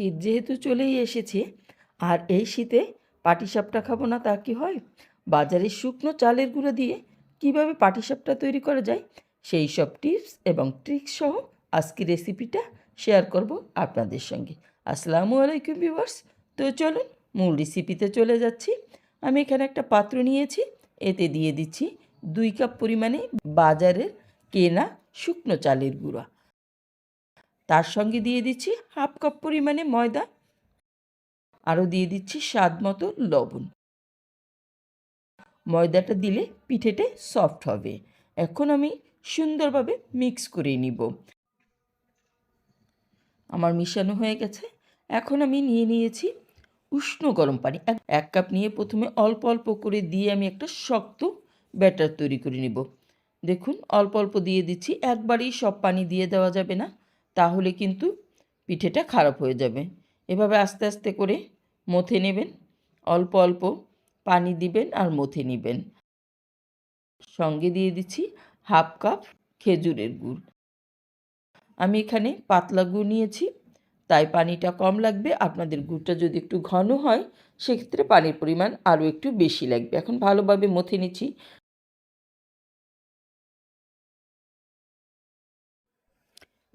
শীত যেহেতু চলেই এসেছে, আর এই শীতে পাটিসাপটা খাব না তা কি হয়? বাজারের শুকনো চালের গুঁড়ো দিয়ে কীভাবে পাটিসাপটা তৈরি করা যায়? সেই সব টিপস এবং ট্রিক্স সহ আজকে রেসিপিটা শেয়ার করব আপনাদের সঙ্গে। আসসালামু আলাইকুম ভিউয়ার্স। তো চলুন মূল রেসিপিতে চলে যাচ্ছি। আমি এখানে একটা পাত্র নিয়েছি, এতে দিয়ে দিচ্ছি দুই কাপ পরিমাণে বাজারের কেনা শুকনো চালের গুঁড়া। তার সঙ্গে দিয়ে দিচ্ছি হাফ কাপ পরিমাণে ময়দা। আরও দিয়ে দিচ্ছি স্বাদ মতো লবণ। ময়দাটা দিলে পিঠেটে সফট হবে। এখন আমি সুন্দরভাবে মিক্স করে নিব। আমার মিশানো হয়ে গেছে। এখন আমি নিয়ে নিয়েছি উষ্ণ গরম পানি। এক- কাপ নিয়ে প্রথমে অল্প অল্প করে দিয়ে আমি একটা শক্ত ব্যাটার তৈরি করে নিব। দেখুন, অল্প অল্প দিয়ে দিচ্ছি। একবারেই সব পানি দিয়ে দেওয়া যাবে না। তাহলে কিন্তু পিঠেটা খারাপ হয়ে যাবে। এভাবে আস্তে আস্তে করে মথে নেবেন, অল্প অল্প পানি দিবেন আর মথে নেবেন। সঙ্গে দিয়ে দিচ্ছি হাফ কাপ খেজুরের গুড়। আমি এখানে পাতলা গুড় নিয়েছি, তাই পানিটা কম লাগবে। আপনাদের গুড়টা যদি একটু ঘন হয়, সেক্ষেত্রে পানির পরিমাণ আরও একটু বেশি লাগবে। এখন ভালোভাবে মথে নিচ্ছি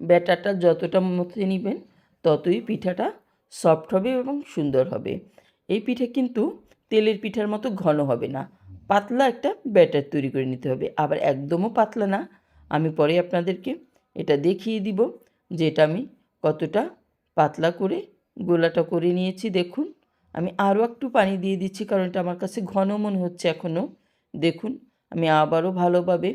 ব্যাটারটা যতটা মতে নেবেন, ততই পিঠাটা সফট হবে এবং সুন্দর হবে। এই পিঠে কিন্তু তেলের পিঠার মতো ঘন হবে না। পাতলা একটা ব্যাটার তৈরি করে নিতে হবে। আবার একদমও পাতলা না। আমি পরে আপনাদেরকে এটা দেখিয়ে দিব যে এটা আমি কতটা পাতলা করে গোলাটা করে নিয়েছি। দেখুন, আমি আরও একটু পানি দিয়ে দিচ্ছি কারণ এটা আমার কাছে ঘন মনে হচ্ছে এখনও। দেখুন, আমি আবারও ভালোভাবে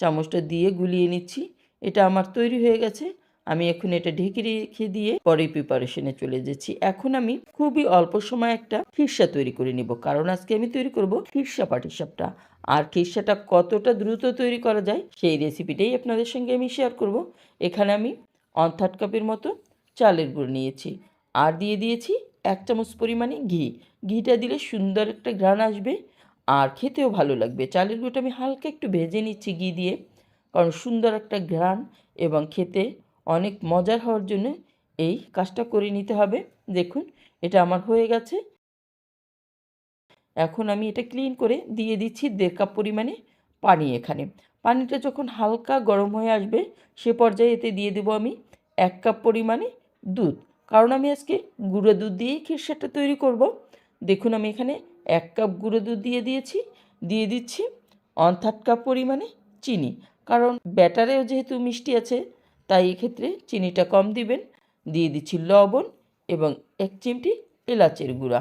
চামচটা দিয়ে গুলিয়ে নিচ্ছি। এটা আমার তৈরি হয়ে গেছে। আমি এখন এটা ঢেকে রেখে দিয়ে পরে প্রিপারেশনে চলে যাচ্ছি এখন আমি খুবই অল্প সময় একটা খিরসা তৈরি করে নিব। কারণ আজকে আমি তৈরি করব খিরসা পাটিসাপটা। আর খিরসাটা কতটা দ্রুত তৈরি করা যায় সেই রেসিপিটাই আপনাদের সঙ্গে আমি শেয়ার করব। এখানে আমি অন থার্ড কাপের মতো চালের গুঁড়ো নিয়েছি। আর দিয়ে দিয়েছি এক চামচ পরিমাণে ঘি। ঘিটা দিলে সুন্দর একটা ঘ্রাণ আসবে। আর খেতেও ভালো লাগবে। চালের গুঁড়োটা আমি হালকা একটু ভেজে নিচ্ছি ঘি দিয়ে। কারণ সুন্দর একটা ঘ্রাণ এবং খেতে অনেক মজার হওয়ার জন্য এই কাজটা করে নিতে হবে। দেখুন, এটা আমার হয়ে গেছে। এখন আমি এটা ক্লিন করে দিয়ে দিচ্ছি দেড় কাপ পরিমাণে পানি এখানে। পানিটা যখন হালকা গরম হয়ে আসবে, সে পর্যায়ে এতে দিয়ে দেবো আমি এক কাপ পরিমাণে দুধ। কারণ আমি আজকে গুঁড়ো দুধ দিয়েই খিরসাটা তৈরি করব। দেখুন, আমি এখানে এক কাপ গুঁড়ো দুধ দিয়ে দিয়েছি। দিয়ে দিচ্ছি অন থার্ড কাপ পরিমাণে চিনি। কারণ ব্যাটারেও যেহেতু মিষ্টি আছে, তাই এক্ষেত্রে চিনিটা কম দিবেন। দিয়ে দিচ্ছি লবণ এবং এক চিমটি এলাচের গুঁড়া।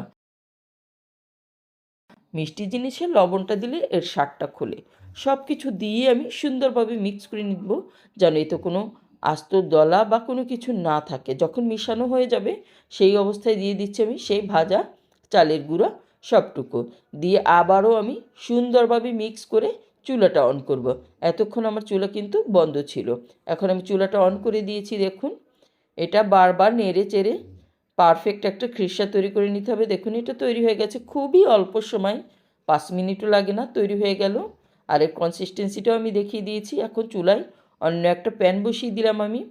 মিষ্টি জিনিসে লবণটা দিলে এর স্বাদটা খোলে। সব কিছু দিয়ে আমি সুন্দরভাবে মিক্স করে নিব, যেন এতে কোনো আস্ত দলা বা কোনো কিছু না থাকে। যখন মিশানো হয়ে যাবে, সেই অবস্থায় দিয়ে দিচ্ছি আমি সেই ভাজা চালের গুঁড়া সবটুকু। দিয়ে আবারও আমি সুন্দরভাবে মিক্স করে চুলাটা অন করব। এতক্ষণ আমার চুলা কিন্তু বন্ধ ছিল। এখন আমি চুলাটা অন করে দিয়েছি, দেখুন। এটা বারবার নেড়ে চেড়ে পারফেক্ট একটা খ্রিসা তৈরি করে নিতে হবে। দেখুন, এটা তৈরি হয়ে গেছে খুবই অল্প সময়। পাঁচ মিনিটও লাগে না, তৈরি হয়ে গেল। আর এর কনসিস্টেন্সিটাও আমি দেখিয়ে দিয়েছি। এখন চুলায় অন্য একটা প্যান বসিয়ে দিলাম আমি।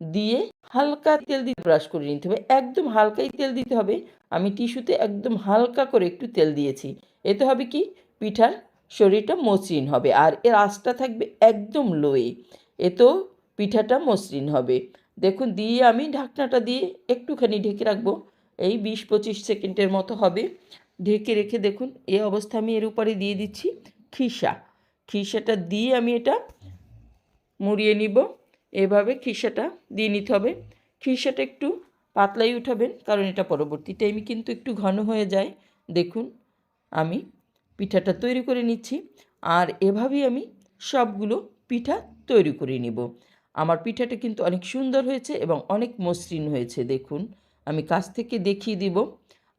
দিয়ে হালকা তেল দিয়ে ব্রাশ করে নিতে হবে। একদম হালকাই তেল দিতে হবে। আমি টিস্যুতে একদম হালকা করে একটু তেল দিয়েছি। এতে হবে কি? পিঠার শরীরটা মসৃণ হবে আর এর আঁচটা থাকবে একদম লোয়ে। এতেও পিঠাটা মসৃণ হবে। দেখুন, দিয়ে আমি ঢাকনাটা দিয়ে একটুখানি ঢেকে রাখব। এই বিশ পঁচিশ সেকেন্ডের মতো হবে। ঢেকে রেখে দেখুন, এ অবস্থা আমি এর উপরে দিয়ে দিচ্ছি খিসা। খিসাটা দিয়ে আমি এটা মুড়িয়ে নিব। এভাবে খিসাটা দিয়ে নিতে হবে। খিসাটা একটু পাতলাই উঠাবেন, কারণ এটা পরবর্তী টাইমে কিন্তু একটু ঘন হয়ে যায়। দেখুন, আমি পিঠাটা তৈরি করে নিচ্ছি। আর এভাবেই আমি সবগুলো পিঠা তৈরি করে নিব। আমার পিঠাটা কিন্তু অনেক সুন্দর হয়েছে এবং অনেক মসৃণ হয়েছে, দেখুন। আমি কাছ থেকে দেখিয়ে দিব।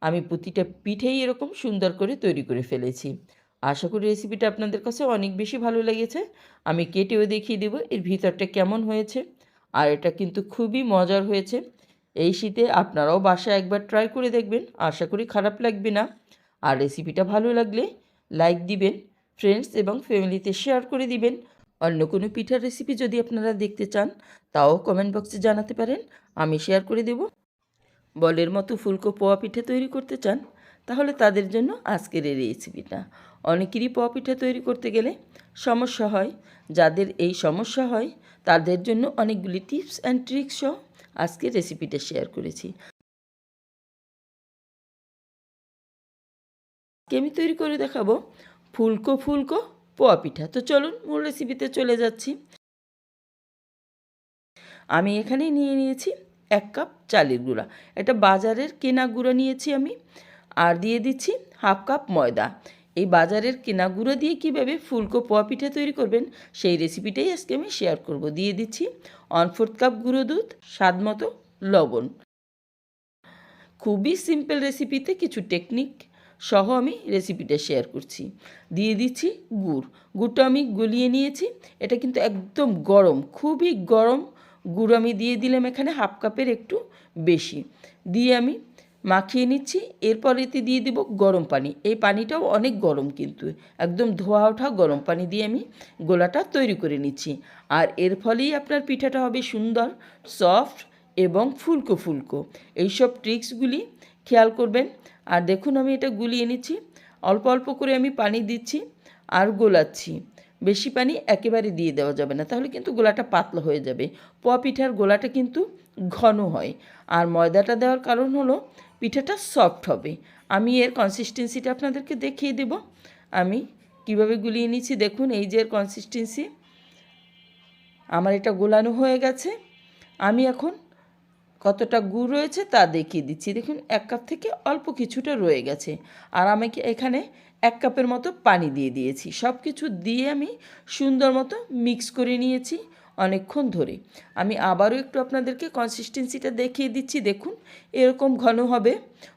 আমি প্রতিটা পিঠেই এরকম সুন্দর করে তৈরি করে ফেলেছি। আশা করি রেসিপিটা আপনাদের কাছে অনেক বেশি ভালো লেগেছে। আমি কেটেও দেখিয়ে দেবো এর ভিতরটা কেমন হয়েছে। আর এটা কিন্তু খুবই মজার হয়েছে। এই শীতে আপনারাও বাসায় একবার ট্রাই করে দেখবেন। আশা করি খারাপ লাগবে না। আর রেসিপিটা ভালো লাগলে লাইক দিবেন ফ্রেন্ডস এবং ফ্যামিলিতে শেয়ার করে দিবেন। অন্য কোনো পিঠার রেসিপি যদি আপনারা দেখতে চান, তাও কমেন্ট বক্সে জানাতে পারেন, আমি শেয়ার করে দেব। বলের মতো ফুলকো পোয়া পিঠা তৈরি করতে চান, তাহলে তাদের জন্য আজকের এই রেসিপিটা অনেকেরই পোয়া পিঠা তৈরি করতে গেলে সমস্যা হয়। যাদের এই সমস্যা হয়, তাদের জন্য অনেকগুলি টিপস অ্যান্ড ট্রিক্স সহ আজকে রেসিপিটা শেয়ার করেছি। আজকে আমি তৈরি করে দেখাবো ফুলকো ফুলকো পোয়া পিঠা। তো চলুন মূল রেসিপিতে চলে যাচ্ছি। আমি এখানে নিয়ে নিয়েছি এক কাপ চালের গুঁড়া। এটা বাজারের কেনা গুঁড়া নিয়েছি আমি। আর দিয়ে দিচ্ছি হাফ কাপ ময়দা। এই বাজারের কেনা গুঁড়ো দিয়ে কীভাবে ফুলকো পোয়া পিঠা তৈরি করবেন সেই রেসিপিটাই আজকে আমি শেয়ার করব। দিয়ে দিচ্ছি ওয়ান ফোর্থ কাপ গুঁড়ো দুধ, স্বাদ মতো লবণ। খুবই সিম্পল রেসিপিতে কিছু টেকনিক সহ আমি রেসিপিটা শেয়ার করছি। দিয়ে দিচ্ছি গুড়। গুড়টা আমি গলিয়ে নিয়েছি। এটা কিন্তু একদম গরম, খুবই গরম গুড় আমি দিয়ে দিলাম এখানে হাফ কাপের একটু বেশি। দিয়ে আমি মাখিয়ে নিচ্ছি। এরপর এতে দিয়ে দেব গরম পানি। এই পানিটাও অনেক গরম কিন্তু, একদম ধোয়া ওঠা গরম পানি দিয়ে আমি গোলাটা তৈরি করে নিচ্ছি। আর এর ফলেই আপনার পিঠাটা হবে সুন্দর সফট এবং ফুলকো ফুলকো এইসব ট্রিক্সগুলি খেয়াল করবেন। আর দেখুন আমি এটা গুলিয়ে নিচ্ছি। অল্প অল্প করে আমি পানি দিচ্ছি আর গোলাচ্ছি। বেশি পানি একেবারে দিয়ে দেওয়া যাবে না, তাহলে কিন্তু গোলাটা পাতলা হয়ে যাবে। পোয়া পিঠার গোলাটা কিন্তু ঘন হয়। আর ময়দাটা দেওয়ার কারণ হলো পিঠাটা সফট হবে। আমি এর কনসিস্টেন্সিটা আপনাদেরকে দেখিয়ে দেব। আমি কীভাবে গুলিয়ে নিচ্ছি দেখুন, এই যে এর কনসিস্টেন্সি আমার এটা গোলানো হয়ে গেছে। আমি এখন কতটা গুড় রয়েছে তা দেখিয়ে দিচ্ছি। দেখুন, এক কাপ থেকে অল্প কিছুটা রয়ে গেছে। আর আমি এখানে এক কাপের মতো পানি দিয়ে দিয়েছি। সব কিছু দিয়ে আমি সুন্দর মতো মিক্স করে নিয়েছি। অনেকক্ষণ ধরে। আমি আবারও একটু আপনাদেরকে কনসিস্টেন্সিটা দেখিয়ে দিচ্ছি। দেখুন, এরকম ঘন হবে।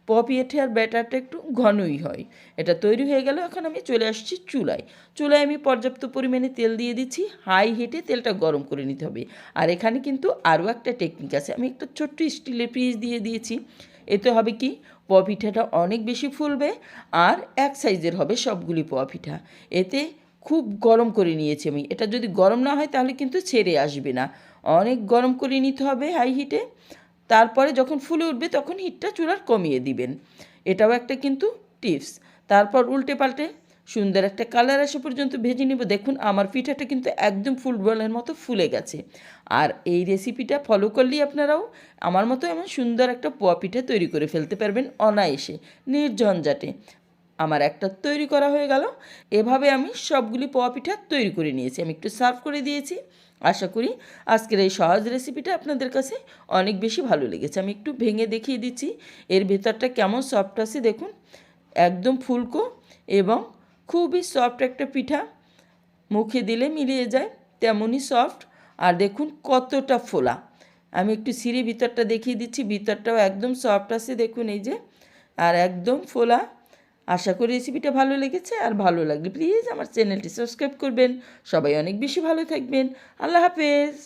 পপিয়েঠে আর ব্যাটারটা একটু ঘনই হয়। এটা তৈরি হয়ে গেল। এখন আমি চলে আসছি চুলায়। চুলায় আমি পর্যাপ্ত পরিমাণে তেল দিয়ে দিচ্ছি। হাই হিটে তেলটা গরম করে নিতে হবে। আর এখানে কিন্তু আরও একটা টেকনিক আছে। আমি একটা ছোট্ট স্টিলের পিস দিয়ে দিয়েছি। এতে হবে কি? পিঠাটা অনেক বেশি ফুলবে। আর এক সাইজের হবে সবগুলি পিঠা এতে খুব গরম করে নিয়েছি আমি। এটা যদি গরম না হয় তাহলে কিন্তু ছেড়ে আসবে না। অনেক গরম করে নিতে হবে হাই হিটে তারপরে যখন ফুলে উঠবে তখন হিটটা চুলার কমিয়ে দিবেন। এটাও একটা কিন্তু টিপস তারপর উল্টে পাল্টে সুন্দর একটা কালার আসা পর্যন্ত ভেজে নিব। দেখুন আমার পিঠাটা কিন্তু একদম ফুল বলের মতো ফুলে গেছে। আর এই রেসিপিটা ফলো করলেই আপনারাও আমার মতো এমন সুন্দর একটা পোয়া পিঠা তৈরি করে ফেলতে পারবেন অনায়াসে, নির্ঝঞ্ঝাটে। আমার একটা তৈরি করা হয়ে গেল। এভাবে আমি সবগুলি পোয়া পিঠা তৈরি করে নিয়েছি। আমি একটু সার্ভ করে দিয়েছি। আশা করি আজকের এই সহজ রেসিপিটা আপনাদের কাছে অনেক বেশি ভালো লেগেছে। আমি একটু ভেঙে দেখিয়ে দিচ্ছি। এর ভেতরটা কেমন সফট আছে দেখুন। একদম ফুলকো এবং খুবই সফট একটা পিঠা। মুখে দিলে মিলিয়ে যায়, তেমনই সফট আর দেখুন কতটা ফোলা। আমি একটু সিঁড়ি ভিতরটা দেখিয়ে দিচ্ছি। ভিতরটাও একদম সফট আছে দেখুন এই যে। আর একদম ফোলা। আশা করি রেসিপিটা ভালো লেগেছে আর ভালো লাগলে প্লিজ আমার চ্যানেলটি সাবস্ক্রাইব করবেন। সবাই অনেক বেশি ভালো থাকবেন। আল্লাহ হাফেজ।